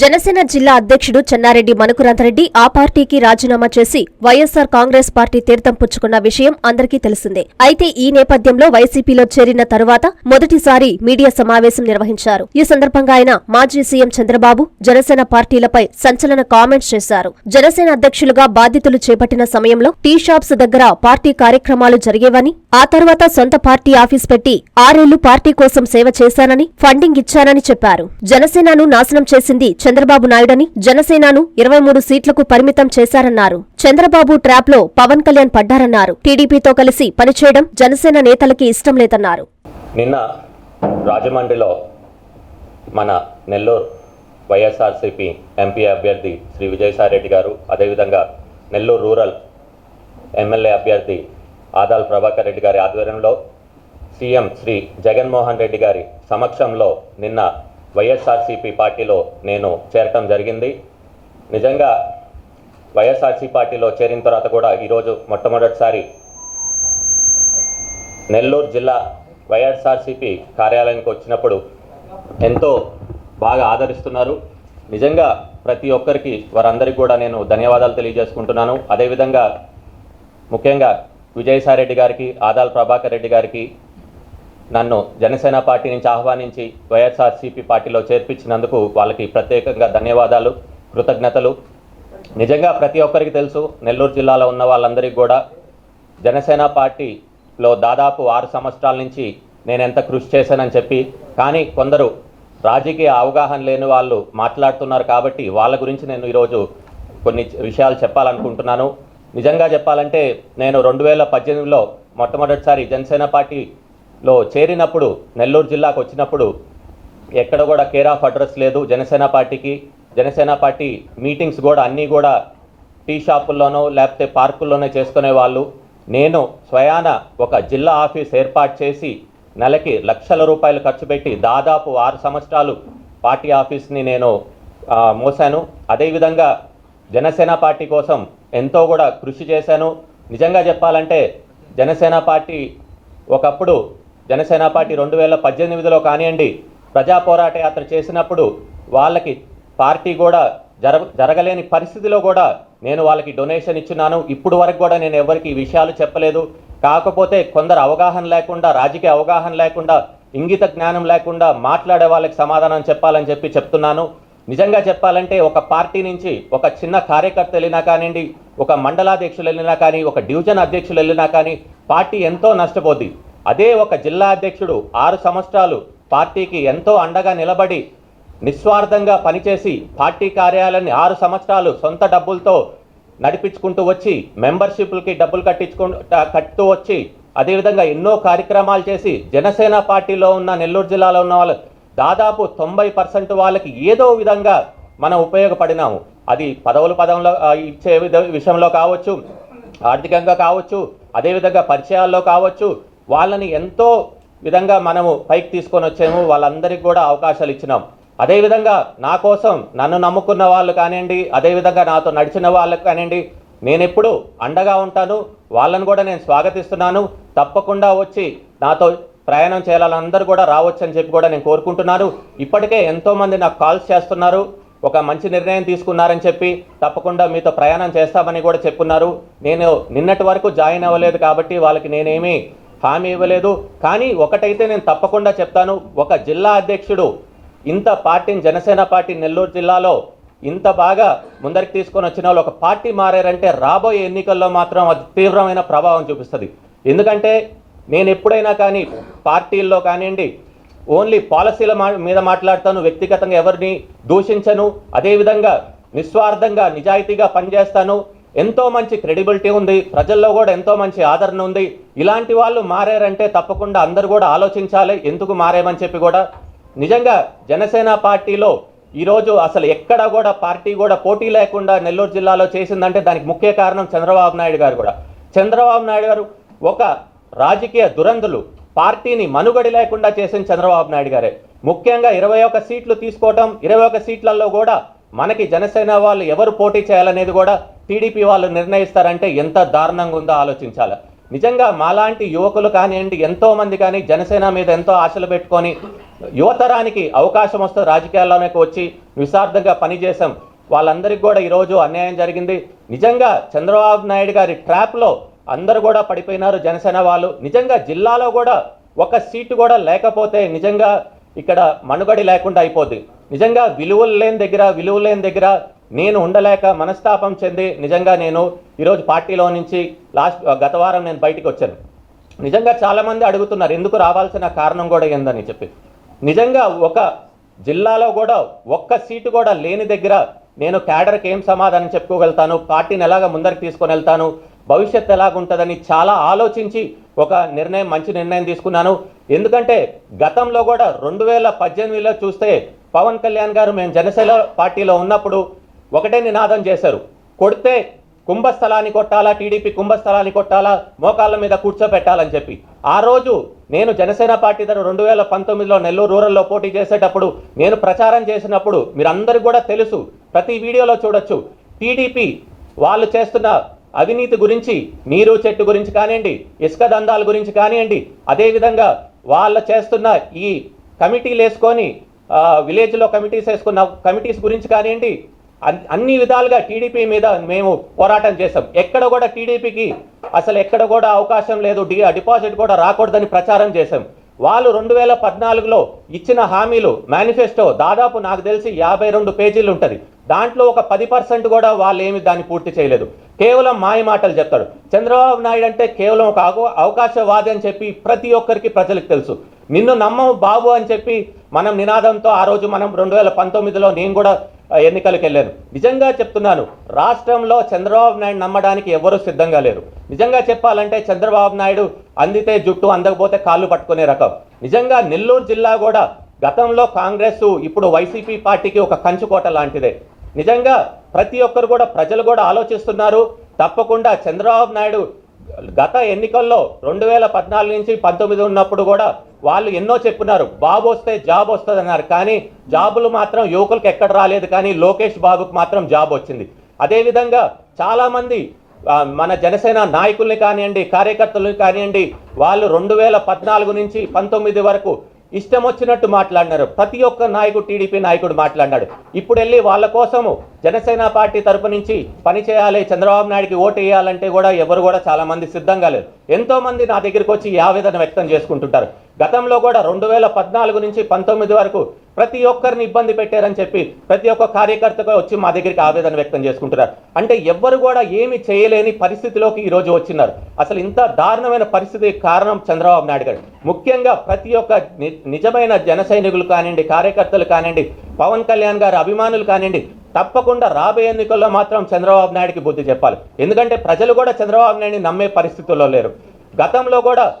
జనసేన జిల్లా అధ్యక్షుడు చెన్నారెడ్డి మనుకురంతరెడ్డి ఆ పార్టీకి రాజీనామా చేసి వైఎస్సార్ కాంగ్రెస్ పార్టీ తీర్థం పుచ్చుకున్న విషయం అందరికీ తెలిసిందే. అయితే ఈ నేపథ్యంలో వైసీపీలో చేరిన తరువాత మొదటిసారి మీడియా సమావేశం నిర్వహించారు. ఈ సందర్భంగా ఆయన మాజీ సీఎం చంద్రబాబు జనసేన పార్టీలపై సంచలన కామెంట్స్ చేశారు. జనసేన అధ్యక్షులుగా బాధ్యతలు చేపట్టిన సమయంలో టీ షాప్స్ దగ్గర పార్టీ కార్యక్రమాలు జరిగేవని ఆ తర్వాత సొంత పార్టీ ఆఫీస్ పెట్టి ఆరేళ్ళు పార్టీ కోసం సేవ చేశానని ఫండింగ్ ఇచ్చానని చెప్పారు. జనసేనను నాశనం చేసింది చంద్రబాబు నాయుడని జనసేనను ఇరవై మూడు సీట్లకు పరిమితం చేశారన్నారు. చంద్రబాబు ట్రాప్లో పవన్ కళ్యాణ్ పడ్డారన్నారు. టీడీపీతో కలిసి పనిచేయడం జనసేన నేతలకి ఇష్టం లేదన్నారు. నిన్న రాజమండ్రిలో మన నెల్లూరు వైఎస్ఆర్సీపీ ఎంపీ అభ్యర్థి శ్రీ విజయసాయిరెడ్డి గారు అదేవిధంగా నెల్లూరు రూరల్ ఎమ్మెల్యే అభ్యర్థి ఆదాల్ ప్రభాకర్ రెడ్డి గారి ఆధ్వర్యంలో సీఎం శ్రీ జగన్మోహన్ రెడ్డి గారి సమక్షంలో నిన్న వైఎస్ఆర్సీపీ పార్టీలో నేను చేరటం జరిగింది. నిజంగా వైఎస్ఆర్సీ పార్టీలో చేరిన తర్వాత కూడా ఈరోజు మొట్టమొదటిసారి నెల్లూరు జిల్లా వైఎస్ఆర్సీపీ కార్యాలయానికి వచ్చినప్పుడు ఎంతో బాగా ఆదరిస్తున్నారు. నిజంగా ప్రతి ఒక్కరికి వారందరికీ కూడా నేను ధన్యవాదాలు తెలియజేసుకుంటున్నాను. అదేవిధంగా ముఖ్యంగా విజయసాయిరెడ్డి గారికి ఆదాల్ ప్రభాకర్ రెడ్డి గారికి నన్ను జనసేన పార్టీ నుంచి ఆహ్వానించి వైఎస్ఆర్సీపీ పార్టీలో చేర్పించినందుకు వాళ్ళకి ప్రత్యేకంగా ధన్యవాదాలు కృతజ్ఞతలు. నిజంగా ప్రతి ఒక్కరికి తెలుసు నెల్లూరు జిల్లాలో ఉన్న వాళ్ళందరికీ కూడా జనసేన పార్టీలో దాదాపు ఆరు సంవత్సరాల నుంచి నేను ఎంత కృషి చేశానని చెప్పి కానీ కొందరు రాజకీయ అవగాహన లేని వాళ్ళు మాట్లాడుతున్నారు కాబట్టి వాళ్ళ గురించి నేను ఈరోజు కొన్ని విషయాలు చెప్పాలనుకుంటున్నాను. నిజంగా చెప్పాలంటే నేను రెండు వేల పద్దెనిమిదిలో మొట్టమొదటిసారి జనసేన పార్టీలో చేరినప్పుడు నెల్లూరు జిల్లాకు వచ్చినప్పుడు ఎక్కడ కూడా కేర్ ఆఫ్ అడ్రస్ లేదు. జనసేన పార్టీకి జనసేన పార్టీ మీటింగ్స్ కూడా అన్నీ కూడా టీ షాపుల్లోనో లేకపోతే పార్కుల్లోనే చేసుకునే వాళ్ళు. నేను స్వయాన ఒక జిల్లా ఆఫీస్ ఏర్పాటు చేసి నెలకి లక్షల రూపాయలు ఖర్చు పెట్టి దాదాపు ఆరు సంవత్సరాలు పార్టీ ఆఫీస్ని నేను ఆ, మోసాను అదేవిధంగా జనసేన పార్టీ కోసం ఎంతో కూడా కృషి చేశాను. నిజంగా చెప్పాలంటే జనసేన పార్టీ ఒకప్పుడు జనసేన పార్టీ రెండు వేల పద్దెనిమిదిలో కానివ్వండి ప్రజా పోరాట యాత్ర చేసినప్పుడు వాళ్ళకి పార్టీ కూడా జర జరగలేని పరిస్థితిలో కూడా నేను వాళ్ళకి డొనేషన్ ఇచ్చున్నాను. ఇప్పుడు వరకు కూడా నేను ఎవరికి ఈ విషయాలు చెప్పలేదు. కాకపోతే కొందరు అవగాహన లేకుండా రాజకీయ అవగాహన లేకుండా ఇంగిత జ్ఞానం లేకుండా మాట్లాడే వాళ్ళకి సమాధానం చెప్పాలని చెప్పి చెప్తున్నాను. నిజంగా చెప్పాలంటే ఒక పార్టీ నుంచి ఒక చిన్న కార్యకర్త వెళ్ళినా కానివ్వండి ఒక మండలాధ్యక్షులు వెళ్ళినా కానీ ఒక డివిజన్ అధ్యక్షులు వెళ్ళినా కానీ పార్టీ ఎంతో నష్టపోద్ది. అదే ఒక జిల్లా అధ్యక్షుడు ఆరు సంవత్సరాలు పార్టీకి ఎంతో అండగా నిలబడి నిస్వార్థంగా పనిచేసి పార్టీ కార్యాలయాన్ని ఆరు సంవత్సరాలు సొంత డబ్బులతో నడిపించుకుంటూ వచ్చి మెంబర్షిప్లకి డబ్బులు కట్టించుకుంటూ కట్టుతూ వచ్చి అదేవిధంగా ఎన్నో కార్యక్రమాలు చేసి జనసేన పార్టీలో ఉన్న నెల్లూరు జిల్లాలో ఉన్న వాళ్ళు దాదాపు తొంభై పర్సెంట్ వాళ్ళకి ఏదో విధంగా మనం ఉపయోగపడినాము. అది పదవులు పదంలో ఇచ్చే విషయంలో కావచ్చు ఆర్థికంగా కావచ్చు అదేవిధంగా పరిచయాల్లో కావచ్చు వాళ్ళని ఎంతో విధంగా మనము పైకి తీసుకొని వచ్చాము వాళ్ళందరికీ కూడా అవకాశాలు ఇచ్చినాం. అదేవిధంగా నా కోసం నన్ను నమ్ముకున్న వాళ్ళు కానివ్వండి అదేవిధంగా నాతో నడిచిన వాళ్ళకి కానివ్వండి నేను ఎప్పుడు అండగా ఉంటాను వాళ్ళని కూడా నేను స్వాగతిస్తున్నాను తప్పకుండా వచ్చి నాతో ప్రయాణం చేయాలని అందరూ కూడా రావచ్చు అని చెప్పి కూడా నేను కోరుకుంటున్నాను. ఇప్పటికే ఎంతోమంది నాకు కాల్స్ చేస్తున్నారు. ఒక మంచి నిర్ణయం తీసుకున్నారని చెప్పి తప్పకుండా మీతో ప్రయాణం చేస్తామని కూడా చెప్పున్నారు. నేను నిన్నటి వరకు జాయిన్ అవ్వలేదు కాబట్టి వాళ్ళకి నేనేమి హామీ ఇవ్వలేదు. కానీ ఒకటైతే నేను తప్పకుండా చెప్తాను. ఒక జిల్లా అధ్యక్షుడు ఇంత పార్టీని జనసేన పార్టీ నెల్లూరు జిల్లాలో ఇంత బాగా ముందరికి తీసుకొని వచ్చిన వాళ్ళు ఒక పార్టీ మారారంటే రాబోయే ఎన్నికల్లో మాత్రం అది తీవ్రమైన ప్రభావం చూపిస్తుంది. ఎందుకంటే నేను ఎప్పుడైనా కానీ పార్టీల్లో కానివ్వండి ఓన్లీ పాలసీల మా- మీద మాట్లాడతాను వ్యక్తిగతంగా ఎవరిని దూషించను అదేవిధంగా నిస్వార్థంగా నిజాయితీగా పనిచేస్తాను. ఎంతో మంచి క్రెడిబిలిటీ ఉంది ప్రజల్లో కూడా ఎంతో మంచి ఆదరణ ఉంది. ఇలాంటి వాళ్ళు మారారంటే తప్పకుండా అందరూ కూడా ఆలోచించాలి ఎందుకు మారేమని చెప్పి కూడా. నిజంగా జనసేన పార్టీలో ఈరోజు అసలు ఎక్కడ కూడా పార్టీ కూడా పోటీ లేకుండా నెల్లూరు జిల్లాలో చేసిందంటే దానికి ముఖ్య కారణం చంద్రబాబు నాయుడు గారు కూడా. చంద్రబాబు నాయుడు గారు ఒక రాజకీయ దురందులు పార్టీని మనుగడి లేకుండా చేసిన చంద్రబాబు నాయుడు గారే. ముఖ్యంగా ఇరవై ఒక సీట్లు తీసుకోవటం ఇరవై ఒక సీట్లలో కూడా మనకి జనసేన వాళ్ళు ఎవరు పోటీ చేయాలనేది కూడా టీడీపీ వాళ్ళు నిర్ణయిస్తారంటే ఎంత దారుణంగా ఉందో ఆలోచించాలి. నిజంగా మాలాంటి యువకులు కానివ్వండి ఎంతో మంది కానీ జనసేన మీద ఎంతో ఆశలు పెట్టుకొని యువతరానికి అవకాశం వస్తే రాజకీయాల్లోకి వచ్చి నిస్వార్థంగా పనిచేసాం వాళ్ళందరికీ కూడా ఈరోజు అన్యాయం జరిగింది. నిజంగా చంద్రబాబు నాయుడు గారి ట్రాప్లో అందరూ కూడా పడిపోయినారు జనసేన వాళ్ళు. నిజంగా జిల్లాలో కూడా ఒక సీటు కూడా లేకపోతే నిజంగా ఇక్కడ మనుగడి లేకుండా అయిపోద్ది. నిజంగా విలువలు లేని దగ్గర విలువలు లేని దగ్గర నేను ఉండలేక మనస్తాపం చెంది నిజంగా నేను ఈరోజు పార్టీలో నుంచి లాస్ట్ గత వారం నేను బయటికి వచ్చాను. నిజంగా చాలామంది అడుగుతున్నారు ఎందుకు రావాల్సిన కారణం కూడా ఏందని చెప్పి. నిజంగా ఒక జిల్లాలో కూడా ఒక్క సీటు కూడా లేని దగ్గర నేను క్యాడర్కి ఏం సమాధానం చెప్పుకోగలుగుతాను? పార్టీని ఎలాగ ముందరికి తీసుకొని వెళ్తాను? భవిష్యత్తు ఎలాగుంటుందని చాలా ఆలోచించి ఒక నిర్ణయం మంచి నిర్ణయం తీసుకున్నాను. ఎందుకంటే గతంలో కూడా రెండు వేల పద్దెనిమిదిలో చూస్తే పవన్ కళ్యాణ్ గారు మేము జనసేన పార్టీలో ఉన్నప్పుడు ఒకటే నినాదం చేశారు. కొడితే కుంభస్థలాన్ని కొట్టాలా టీడీపీ కుంభస్థలాన్ని కొట్టాలా మోకాళ్ళ మీద కూర్చోబెట్టాలని చెప్పి. ఆ రోజు నేను జనసేన పార్టీ తరఫు రెండు వేల పంతొమ్మిదిలో నెల్లూరు రూరల్లో పోటీ చేసేటప్పుడు నేను ప్రచారం చేసినప్పుడు మీరందరికీ కూడా తెలుసు ప్రతి వీడియోలో చూడొచ్చు టీడీపీ వాళ్ళు చేస్తున్న అవినీతి గురించి నీరు చెట్టు గురించి కానివ్వండి ఇసుక దందాల గురించి కానివ్వండి అదేవిధంగా వాళ్ళు చేస్తున్న ఈ కమిటీలు వేసుకొని విలేజ్లో కమిటీస్ వేసుకున్న కమిటీస్ గురించి కానివ్వండి అన్- అన్ని విధాలుగా టీడీపీ మీద మేము పోరాటం చేసాం ఎక్కడ కూడా టీడీపీకి అసలు ఎక్కడ కూడా అవకాశం లేదు డిపాజిట్ కూడా రాకూడదని ప్రచారం చేశాం. వాళ్ళు రెండు వేల పద్నాలుగులో ఇచ్చిన హామీలు మేనిఫెస్టో దాదాపు నాకు తెలిసి యాభై రెండు పేజీలు ఉంటుంది. దాంట్లో ఒక పది పర్సెంట్ కూడా వాళ్ళు ఏమి దాన్ని పూర్తి చేయలేదు. కేవలం మాయ మాటలు చెప్తాడు. చంద్రబాబు నాయుడు అంటే కేవలం ఒక అవకాశవాది అని చెప్పి ప్రతి ఒక్కరికి ప్రజలకు తెలుసు. నిన్ను నమ్మము బాబు అని చెప్పి మనం నినాదంతో ఆ రోజు మనం రెండు వేల పంతొమ్మిదిలో నేను కూడా ఎన్నికలకు వెళ్ళాను. నిజంగా చెప్తున్నాను రాష్ట్రంలో చంద్రబాబు నాయుడు నమ్మడానికి ఎవరూ సిద్ధంగా లేరు. నిజంగా చెప్పాలంటే చంద్రబాబు నాయుడు అందితే జుట్టు అందకపోతే కాళ్ళు పట్టుకునే రకం. నిజంగా నెల్లూరు జిల్లా కూడా గతంలో కాంగ్రెస్ ఇప్పుడు వైసీపీ పార్టీకి ఒక కంచుకోట లాంటిదే. నిజంగా ప్రతి ఒక్కరు కూడా ప్రజలు కూడా ఆలోచిస్తున్నారు. తప్పకుండా చంద్రబాబు నాయుడు గత ఎన్నికల్లో రెండు వేల పద్నాలుగు నుంచి పంతొమ్మిది ఉన్నప్పుడు కూడా వాళ్ళు ఎన్నో చెప్పున్నారు బాబు వస్తే జాబ్ వస్తుంది అన్నారు కానీ జాబులు మాత్రం యువకులకు ఎక్కడ రాలేదు. కానీ లోకేష్ బాబుకు మాత్రం జాబ్ వచ్చింది. అదేవిధంగా చాలామంది మన జనసేన నాయకుల్ని కానివ్వండి కార్యకర్తలను కానివ్వండి వాళ్ళు రెండు వేల పద్నాలుగు నుంచి పంతొమ్మిది వరకు ఇష్టం వచ్చినట్టు మాట్లాడినారు. ప్రతి ఒక్క నాయకుడు టీడీపీ నాయకుడు మాట్లాడినాడు. ఇప్పుడు వెళ్ళి వాళ్ళ కోసము జనసేన పార్టీ తరపు నుంచి పనిచేయాలి చంద్రబాబు నాయుడికి ఓటు వేయాలంటే కూడా ఎవరు కూడా చాలామంది సిద్ధం సిద్ధంగా లేరు. ఎంతో మంది నా దగ్గరికి వచ్చి ఆవేదన వ్యక్తం చేసుకుంటుంటారు. గతంలో కూడా రెండు వేల పద్నాలుగు నుంచి పంతొమ్మిది వరకు ప్రతి ఒక్కరిని ఇబ్బంది పెట్టారని చెప్పి ప్రతి ఒక్క కార్యకర్తగా వచ్చి మా దగ్గరికి ఆవేదన వ్యక్తం చేసుకుంటున్నారు. అంటే ఎవ్వరు కూడా ఏమి చేయలేని పరిస్థితిలోకి ఈ రోజు వచ్చినారు. అసలు ఇంత దారుణమైన పరిస్థితి కారణం చంద్రబాబు నాయుడు గారు. ముఖ్యంగా ప్రతి ఒక్క ని- నిజమైన జన సైనికులు కానివ్వండి కార్యకర్తలు కానివ్వండి పవన్ కళ్యాణ్ గారి అభిమానులు కానివ్వండి తప్పకుండా రాబోయే ఎన్నికల్లో మాత్రం చంద్రబాబు నాయుడికి బుద్ధి చెప్పాలి. ఎందుకంటే ప్రజలు కూడా చంద్రబాబు నాయుడిని నమ్మే పరిస్థితుల్లో లేరు. గతంలో కూడా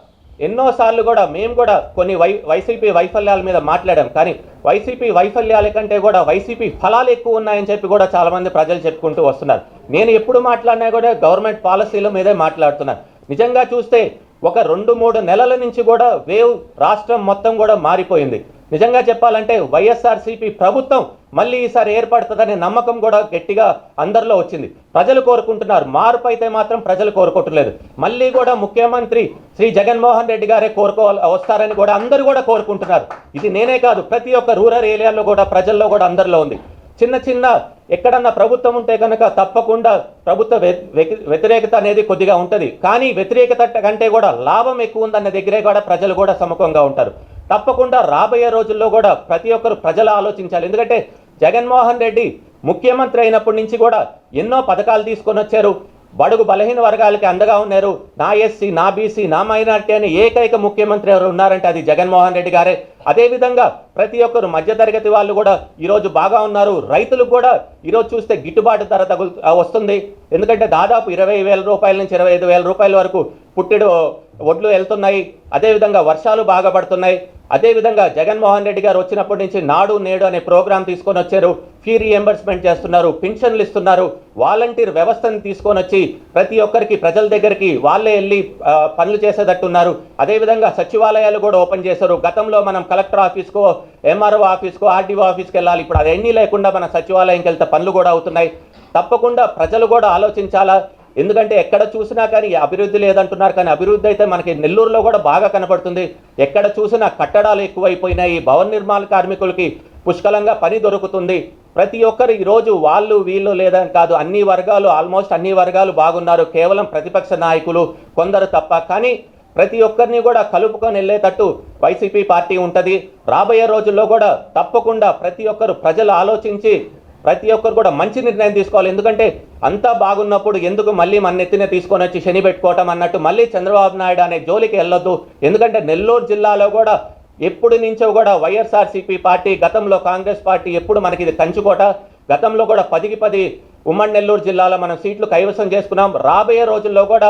ఎన్నోసార్లు కూడా మేము కూడా కొన్ని వై వైసీపీ వైఫల్యాల మీద మాట్లాడాం. కానీ వైసీపీ వైఫల్యాల కంటే కూడా వైసీపీ ఫలాలు ఎక్కువ ఉన్నాయని చెప్పి కూడా చాలామంది ప్రజలు చెప్పుకుంటూ వస్తున్నారు. నేను ఎప్పుడు మాట్లాడినా కూడా గవర్నమెంట్ పాలసీల మీదే మాట్లాడుతున్నాను. నిజంగా చూస్తే ఒక రెండు మూడు నెలల నుంచి కూడా వేవ్ రాష్ట్రం మొత్తం కూడా మారిపోయింది. నిజంగా చెప్పాలంటే వైఎస్ఆర్సీపీ ప్రభుత్వం మళ్ళీ ఈసారి ఏర్పడుతుందనే నమ్మకం కూడా గట్టిగా అందరిలో వచ్చింది. ప్రజలు కోరుకుంటున్నారు. మార్పు అయితే మాత్రం ప్రజలు కోరుకోవట్లేదు. మళ్ళీ కూడా ముఖ్యమంత్రి శ్రీ జగన్మోహన్ రెడ్డి గారే కోరుకోవాలి వస్తారని కూడా అందరూ కూడా కోరుకుంటున్నారు. ఇది నేనే కాదు ప్రతి ఒక్క రూరల్ ఏరియాలో కూడా ప్రజల్లో కూడా అందరిలో ఉంది. చిన్న చిన్న ఎక్కడన్నా ప్రభుత్వం ఉంటే కనుక తప్పకుండా ప్రభుత్వ వ్యతిరేకత అనేది కొద్దిగా ఉంటుంది. కానీ వ్యతిరేకత కంటే కూడా లాభం ఎక్కువ ఉందన్న దగ్గరే కూడా ప్రజలు కూడా సముఖంగా ఉంటారు. తప్పకుండా రాబోయే రోజుల్లో కూడా ప్రతి ఒక్కరు ప్రజలు ఆలోచించాలి. ఎందుకంటే జగన్మోహన్ రెడ్డి ముఖ్యమంత్రి అయినప్పటి నుంచి కూడా ఎన్నో పథకాలు తీసుకొని వచ్చారు. బడుగు బలహీన వర్గాలకి అండగా ఉన్నారు. నా ఎస్సీ నా బీసీ నా మైనార్టీ అని ఏకైక ముఖ్యమంత్రి ఎవరు ఉన్నారంటే అది జగన్మోహన్ రెడ్డి గారే. అదేవిధంగా ప్రతి ఒక్కరు మధ్యతరగతి వాళ్ళు కూడా ఈరోజు బాగా ఉన్నారు. రైతులకు కూడా ఈరోజు చూస్తే గిట్టుబాటు ధర తగులు వస్తుంది. ఎందుకంటే దాదాపు ఇరవై వేల రూపాయల నుంచి ఇరవై ఐదు వేల రూపాయల వరకు పుట్టెడు ఒడ్లు వెళ్తున్నాయి. అదేవిధంగా వర్షాలు బాగా పడుతున్నాయి. అదేవిధంగా జగన్మోహన్ రెడ్డి గారు వచ్చినప్పటి నుంచి నాడు నేడు అనే ప్రోగ్రాం తీసుకొని వచ్చారు. ఫీ రియంబర్స్మెంట్ చేస్తున్నారు పింఛన్లు ఇస్తున్నారు. వాలంటీర్ వ్యవస్థను తీసుకొని వచ్చి ప్రతి ఒక్కరికి ప్రజల దగ్గరికి వాళ్ళే వెళ్ళి పనులు చేసేటట్టున్నారు. అదేవిధంగా సచివాలయాలు కూడా ఓపెన్ చేశారు. గతంలో మనం కలెక్టర్ ఆఫీస్కో ఎంఆర్ఓ ఆఫీస్కో ఆర్డీఓ ఆఫీస్కి వెళ్ళాలి. ఇప్పుడు అవన్నీ లేకుండా మన సచివాలయంకి వెళ్తే పనులు కూడా అవుతున్నాయి. తప్పకుండా ప్రజలు కూడా ఆలోచించాలా? ఎందుకంటే ఎక్కడ చూసినా కానీ అభివృద్ధి లేదంటున్నారు కానీ అభివృద్ధి అయితే మనకి నెల్లూరులో కూడా బాగా కనపడుతుంది. ఎక్కడ చూసినా కట్టడాలు ఎక్కువైపోయినాయి. భవన నిర్మాణ కార్మికులకి పుష్కలంగా పని దొరుకుతుంది. ప్రతి ఒక్కరు ఈరోజు వాళ్ళు వీళ్ళు లేదని కాదు అన్ని వర్గాలు ఆల్మోస్ట్ అన్ని వర్గాలు బాగున్నారు. కేవలం ప్రతిపక్ష నాయకులు కొందరు తప్ప కానీ ప్రతి ఒక్కరిని కూడా కలుపుకొని వెళ్ళేటట్టు వైసీపీ పార్టీ ఉంటుంది. రాబోయే రోజుల్లో కూడా తప్పకుండా ప్రతి ఒక్కరు ప్రజలు ఆలోచించి ప్రతి ఒక్కరు కూడా మంచి నిర్ణయం తీసుకోవాలి. ఎందుకంటే అంతా బాగున్నప్పుడు ఎందుకు మళ్ళీ మన నెత్తిన తీసుకొని వచ్చి శని పెట్టుకోవటం అన్నట్టు మళ్ళీ చంద్రబాబు నాయుడు అనే జోలికి వెళ్ళొద్దు. ఎందుకంటే నెల్లూరు జిల్లాలో కూడా ఎప్పుడు నుంచో కూడా వైఎస్ఆర్సీపీ పార్టీ గతంలో కాంగ్రెస్ పార్టీ ఎప్పుడు మనకి ఇది కంచుకోట. గతంలో కూడా పదికి పది ఉమ్మడి నెల్లూరు జిల్లాలో మనం సీట్లు కైవసం చేసుకున్నాం. రాబోయే రోజుల్లో కూడా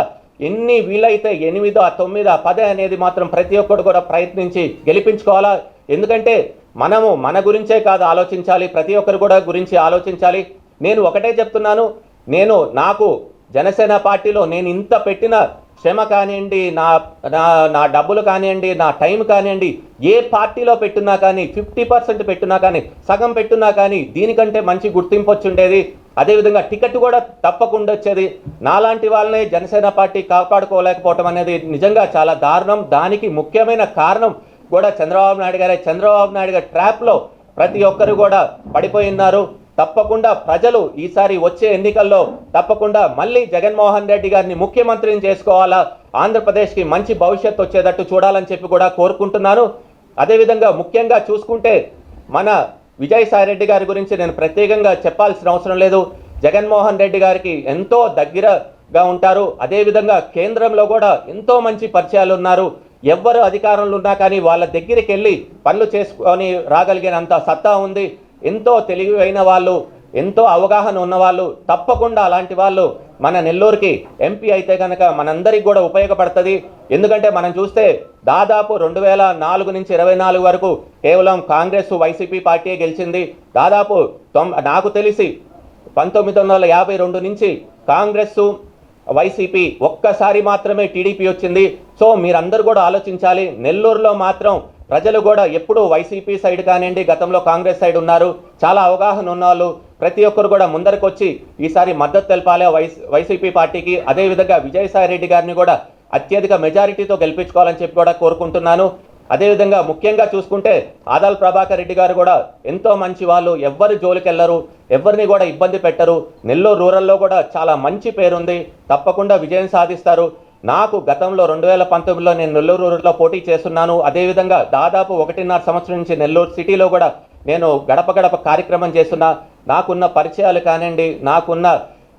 ఎన్ని వీలైతే ఎనిమిదో తొమ్మిదో పదే అనేది మాత్రం ప్రతి ఒక్కరు కూడా ప్రయత్నించి గెలిపించుకోవాలా. ఎందుకంటే మనము మన గురించే కాదు ఆలోచించాలి. ప్రతి ఒక్కరు కూడా గురించి ఆలోచించాలి. నేను ఒకటే చెప్తున్నాను. నేను నాకు జనసేన పార్టీలో నేను ఇంత పెట్టిన శ్రమ కానివ్వండి నా నా నా డబ్బులు కానివ్వండి నా టైం కానివ్వండి ఏ పార్టీలో పెట్టున్నా కానీ ఫిఫ్టీ పర్సెంట్ పెట్టున్నా కానీ సగం పెట్టున్నా కానీ దీనికంటే మంచి గుర్తింపు వచ్చి ఉండేది అదేవిధంగా టికెట్ కూడా తప్పకుండా వచ్చేది. నాలాంటి వాళ్ళని జనసేన పార్టీ కాపాడుకోలేకపోవటం అనేది నిజంగా చాలా దారుణం. దానికి ముఖ్యమైన కారణం కూడా చంద్రబాబు నాయుడు గారే. చంద్రబాబు నాయుడు గారి ట్రాప్లో ప్రతి ఒక్కరు కూడా పడిపోయినారు. తప్పకుండా ప్రజలు ఈసారి వచ్చే ఎన్నికల్లో తప్పకుండా మళ్ళీ జగన్మోహన్ రెడ్డి గారిని ముఖ్యమంత్రిని చేసుకోవాలా? ఆంధ్రప్రదేశ్కి మంచి భవిష్యత్తు వచ్చేటట్టు చూడాలని చెప్పి కూడా కోరుకుంటున్నాను. అదేవిధంగా ముఖ్యంగా చూసుకుంటే మన విజయసాయి రెడ్డి గారి గురించి నేను ప్రత్యేకంగా చెప్పాల్సిన అవసరం లేదు. జగన్మోహన్ రెడ్డి గారికి ఎంతో దగ్గరగా ఉంటారు. అదేవిధంగా కేంద్రంలో కూడా ఎంతో మంచి పరిచయాలు ఉన్నారు. ఎవ్వరు అధికారంలో ఉన్నా కానీ వాళ్ళ దగ్గరికి వెళ్ళి పనులు చేసుకొని రాగలిగినంత సత్తా ఉంది. ఎంతో తెలివైన వాళ్ళు ఎంతో అవగాహన ఉన్నవాళ్ళు తప్పకుండా అలాంటి వాళ్ళు మన నెల్లూరుకి ఎంపీ అయితే కనుక మనందరికి కూడా ఉపయోగపడుతుంది. ఎందుకంటే మనం చూస్తే దాదాపు రెండు వేల నాలుగు నుంచి ఇరవై నాలుగు వరకు కేవలం కాంగ్రెస్ వైసీపీ పార్టీ గెలిచింది. దాదాపు తొమ్ నాకు తెలిసి పంతొమ్మిది వందల యాభై రెండు నుంచి కాంగ్రెస్ వైసీపీ ఒక్కసారి మాత్రమే టీడీపీ వచ్చింది. సో మీరందరూ కూడా ఆలోచించాలి. నెల్లూరులో మాత్రం ప్రజలు కూడా ఎప్పుడూ వైసీపీ సైడ్ కానివ్వండి గతంలో కాంగ్రెస్ సైడ్ ఉన్నారు. చాలా అవగాహన ఉన్నవాళ్ళు. ప్రతి ఒక్కరు కూడా ముందరకు వచ్చి ఈసారి మద్దతు తెలపాలి వైస్ వైసీపీ పార్టీకి. అదేవిధంగా విజయసాయి రెడ్డి గారిని కూడా అత్యధిక మెజారిటీతో గెలిపించుకోవాలని చెప్పి కూడా కోరుకుంటున్నాను. అదేవిధంగా ముఖ్యంగా చూసుకుంటే ఆదాల్ ప్రభాకర్ రెడ్డి గారు కూడా ఎంతో మంచి వాళ్ళు. ఎవ్వరు జోలికెళ్ళరు ఎవరిని కూడా ఇబ్బంది పెట్టరు. నెల్లూరు రూరల్లో కూడా చాలా మంచి పేరుంది. తప్పకుండా విజయం సాధిస్తారు. నాకు గతంలో రెండు వేల పంతొమ్మిదిలో నేను నెల్లూరు రూరల్లో పోటీ చేస్తున్నాను. అదేవిధంగా దాదాపు ఒకటిన్నర సంవత్సరం నుంచి నెల్లూరు సిటీలో కూడా నేను గడప గడప కార్యక్రమం చేస్తున్నా. నాకున్న పరిచయాలు కానివ్వండి నాకున్న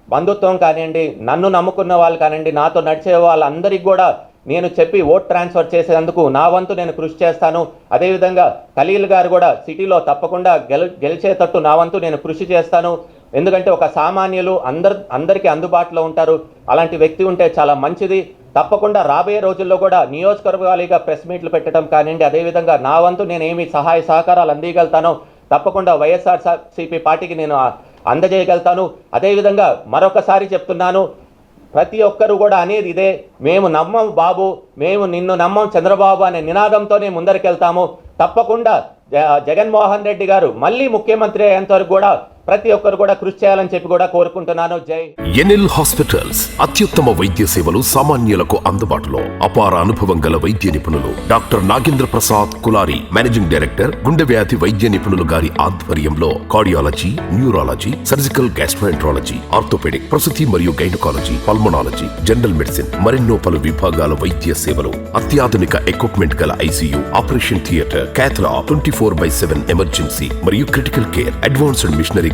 బంధుత్వం కానివ్వండి నన్ను నమ్ముకున్న వాళ్ళు కానివ్వండి నాతో నడిచే వాళ్ళందరికీ కూడా నేను చెప్పి ఓట్ ట్రాన్స్ఫర్ చేసేందుకు నా వంతు నేను కృషి చేస్తాను. అదేవిధంగా ఖలీల్ గారు కూడా సిటీలో తప్పకుండా గెల గెలిచేటట్టు నా వంతు నేను కృషి చేస్తాను. ఎందుకంటే ఒక సామాన్యులు అందరు అందరికీ అందుబాటులో ఉంటారు. అలాంటి వ్యక్తి ఉంటే చాలా మంచిది. తప్పకుండా రాబోయే రోజుల్లో కూడా నియోజకవర్గాలుగా ప్రెస్ మీట్లు పెట్టడం కానివ్వండి అదేవిధంగా నా వంతు నేను ఏమి సహాయ సహకారాలు అందియగలుగుతానో తప్పకుండా వైఎస్ఆర్ సిపి పార్టీకి నేను అందజేయగలుగుతాను. అదేవిధంగా మరొకసారి చెప్తున్నాను ప్రతి ఒక్కరు కూడా అనేది ఇదే. మేము నమ్మం బాబు మేము నిన్ను నమ్మం చంద్రబాబు అనే నినాదంతోనే ముందరికెళ్తాము. తప్పకుండా జ- జగన్మోహన్ రెడ్డి గారు మళ్ళీ ముఖ్యమంత్రి అయ్యేంత వరకు కూడా ప్రతి ఒక్కరు కూడా కృషి చేయాలని చెప్పి కూడా కోరుకుంటున్నాను. జై. ఎన్ఎల్ హాస్పిటల్స్ అత్యుత్తమ వైద్య సేవలు సామాన్యులకు అందుబాటులో. అపార అనుభవం గల వైద్య నిపుణులు doctor Nagendra Prasad Kulari managing director గుండె వ్యాధి వైద్య నిపుణులు గారి ఆధ్వర్యంలో cardiology neurology surgical gastroenterology orthopedic ప్రసూతి మరియు గైనకాలజీ పల్మనాలజీ జనరల్ మెడిసిన్ మరెన్నో పలు విభాగాల వైద్య సేవలు అత్యాధునిక ఎక్విప్మెంట్ గల ICU operation theatre క్యాథ్లా twenty four by seven emergency మరియు క్రిటికల్ కేర్ అడ్వాన్స్డ్ మిషనరీ